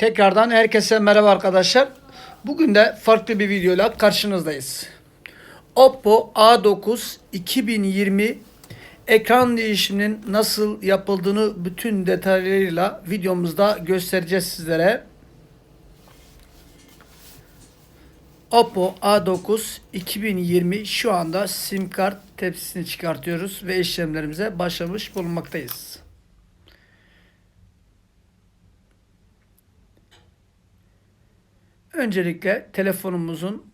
Tekrardan herkese merhaba arkadaşlar. Bugün de farklı bir videoyla karşınızdayız. Oppo A9 2020 ekran değişiminin nasıl yapıldığını bütün detaylarıyla videomuzda göstereceğiz sizlere. Oppo A9 2020 şu anda sim kart tepsisini çıkartıyoruz ve işlemlerimize başlamış bulunmaktayız. Öncelikle telefonumuzun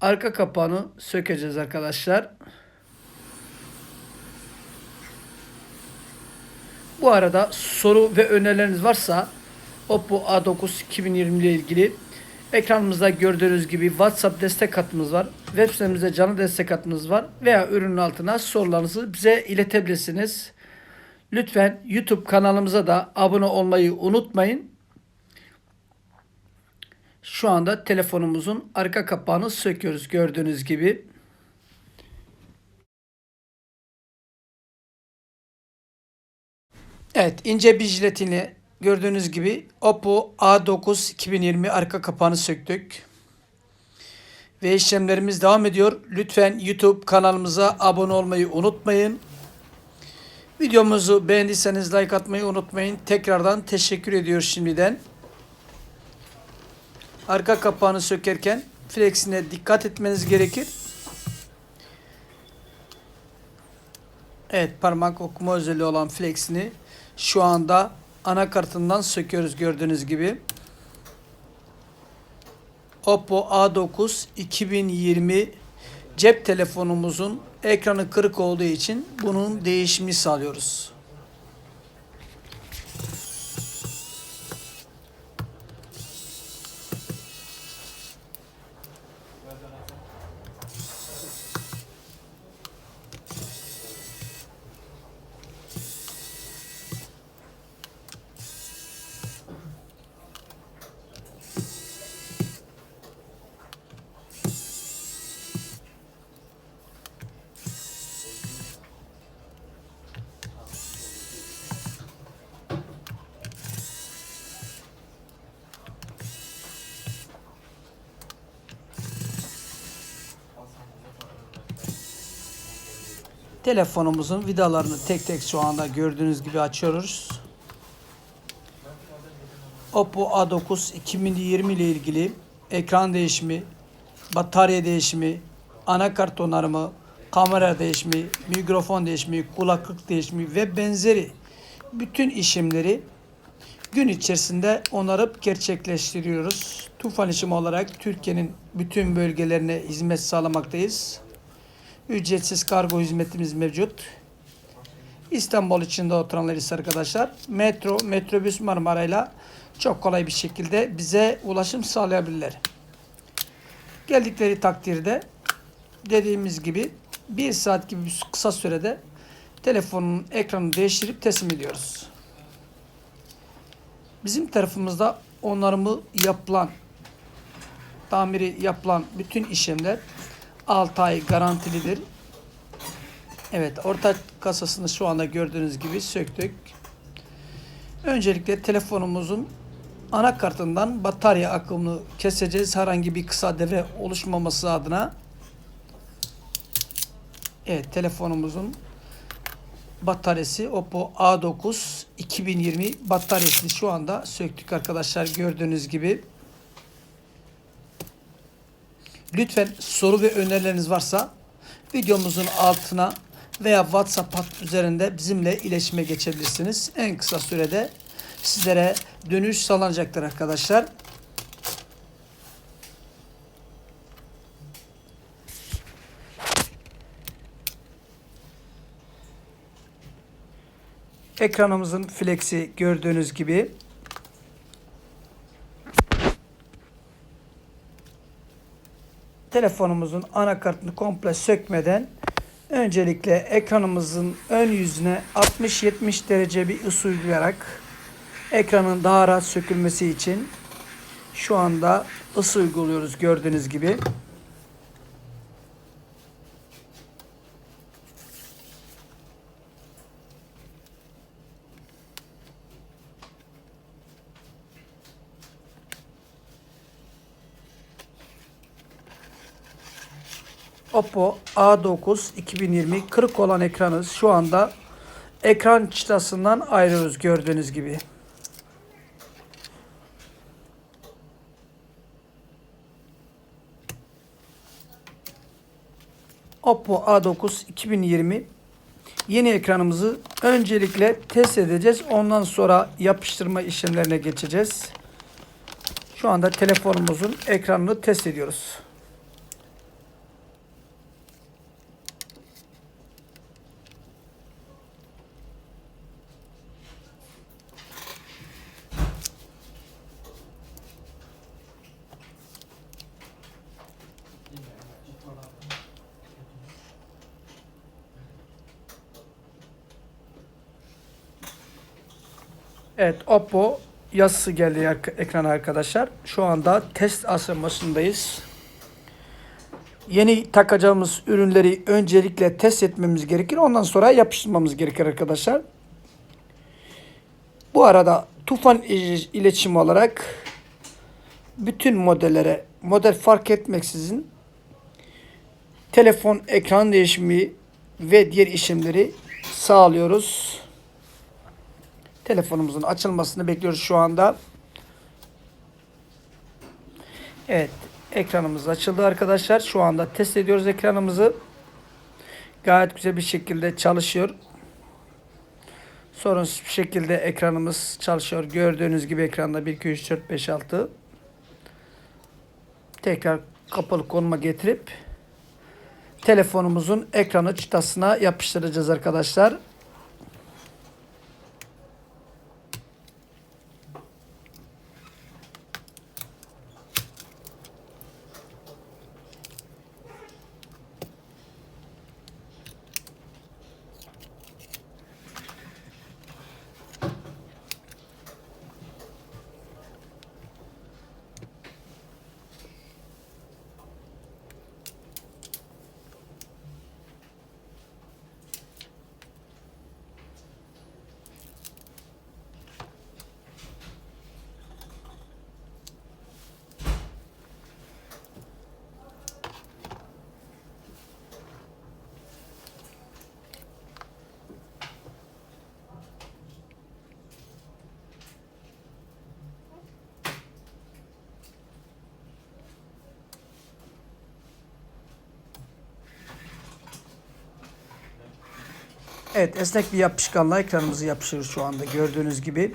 arka kapağını sökeceğiz arkadaşlar. Bu arada soru ve önerileriniz varsa Oppo A9 2020 ile ilgili ekranımızda gördüğünüz gibi WhatsApp destek hattımız var. Web sitemizde canlı destek hattımız var. Veya ürünün altına sorularınızı bize iletebilirsiniz. Lütfen YouTube kanalımıza da abone olmayı unutmayın. Şu anda telefonumuzun arka kapağını söküyoruz gördüğünüz gibi. Evet ince bir jiletini gördüğünüz gibi Oppo A9 2020 arka kapağını söktük. Ve işlemlerimiz devam ediyor. Lütfen YouTube kanalımıza abone olmayı unutmayın. Videomuzu beğendiyseniz like atmayı unutmayın. Tekrardan teşekkür ediyoruz şimdiden. Arka kapağını sökerken flexine dikkat etmeniz gerekir. Evet parmak okuma özelliği olan flexini şu anda anakartından söküyoruz gördüğünüz gibi. Oppo A9 2020 cep telefonumuzun ekranı kırık olduğu için bunun değişimi sağlıyoruz. Telefonumuzun vidalarını tek tek şu anda gördüğünüz gibi açıyoruz. Oppo A9 2020 ile ilgili ekran değişimi, batarya değişimi, anakart onarımı, kamera değişimi, mikrofon değişimi, kulaklık değişimi ve benzeri bütün işlemleri gün içerisinde onarıp gerçekleştiriyoruz. Tufan işim olarak Türkiye'nin bütün bölgelerine hizmet sağlamaktayız. Ücretsiz kargo hizmetimiz mevcut. İstanbul içinde oturanlar ise arkadaşlar metro, metrobüs Marmara'yla çok kolay bir şekilde bize ulaşım sağlayabilirler. Geldikleri takdirde dediğimiz gibi bir saat gibi bir kısa sürede telefonun ekranını değiştirip teslim ediyoruz. Bizim tarafımızda onarımı yapılan, tamiri yapılan bütün işlemler 6 ay garantilidir. Evet orta kasasını şu anda gördüğünüz gibi söktük. Öncelikle telefonumuzun anakartından batarya akımını keseceğiz. Herhangi bir kısa devre oluşmaması adına. Evet telefonumuzun bataryası Oppo A9 2020 bataryasını şu anda söktük arkadaşlar gördüğünüz gibi. Lütfen soru ve önerileriniz varsa videomuzun altına veya WhatsApp hat üzerinde bizimle iletişime geçebilirsiniz. En kısa sürede sizlere dönüş sağlanacaktır arkadaşlar. Ekranımızın flexi gördüğünüz gibi telefonumuzun anakartını komple sökmeden öncelikle ekranımızın ön yüzüne 60-70 derece bir ısı uygulayarak ekranın daha rahat sökülmesi için şu anda ısı uyguluyoruz gördüğünüz gibi. Oppo A9 2020 kırık olan ekranız şu anda ekran çıtasından ayrılıyoruz gördüğünüz gibi. Oppo A9 2020 yeni ekranımızı öncelikle test edeceğiz. Ondan sonra yapıştırma işlemlerine geçeceğiz. Şu anda telefonumuzun ekranını test ediyoruz. Evet Oppo yazısı geldi ekrana arkadaşlar. Şu anda test aşamasındayız. Yeni takacağımız ürünleri öncelikle test etmemiz gerekir. Ondan sonra yapıştırmamız gerekir arkadaşlar. Bu arada Tufan İl- iletişim olarak bütün modellere model fark etmeksizin telefon ekran değişimi ve diğer işlemleri sağlıyoruz. Telefonumuzun açılmasını bekliyoruz şu anda. Evet, ekranımız açıldı arkadaşlar. Şu anda test ediyoruz ekranımızı. Gayet güzel bir şekilde çalışıyor. Sorunsuz bir şekilde ekranımız çalışıyor. Gördüğünüz gibi ekranda 1, 2, 3, 4, 5, 6. Tekrar kapalı konuma getirip telefonumuzun ekranı çıtasına yapıştıracağız arkadaşlar. Evet esnek bir yapışkanla ekranımızı yapıştırıyoruz şu anda gördüğünüz gibi.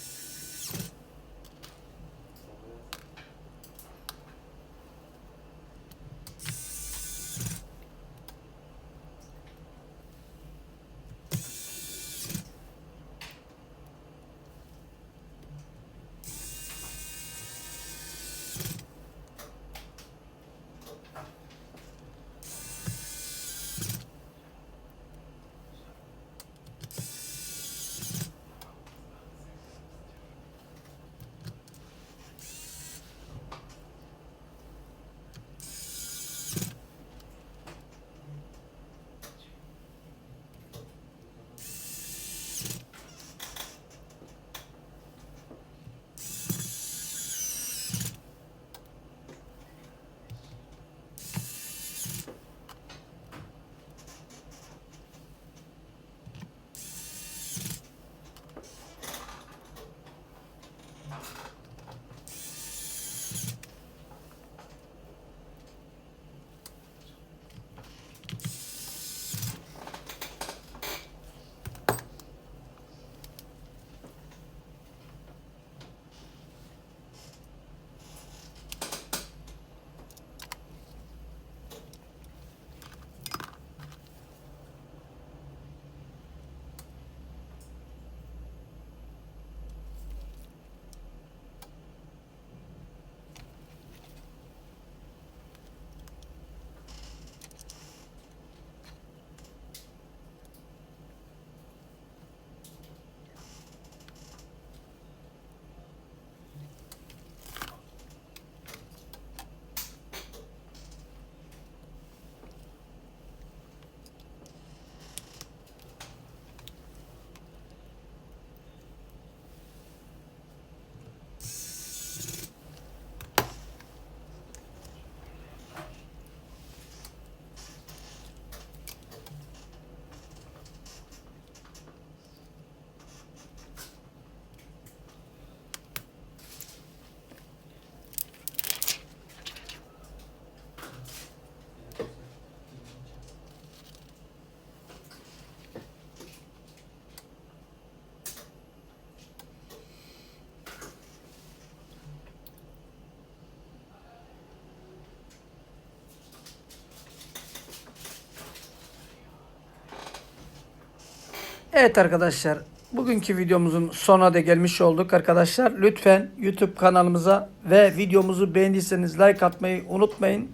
Evet arkadaşlar bugünkü videomuzun sonuna da gelmiş olduk arkadaşlar. Lütfen YouTube kanalımıza ve videomuzu beğendiyseniz like atmayı unutmayın.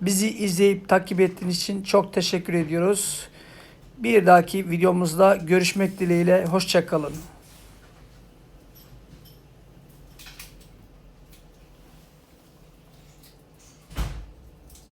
Bizi izleyip takip ettiğiniz için çok teşekkür ediyoruz. Bir dahaki videomuzda görüşmek dileğiyle. Hoşçakalın.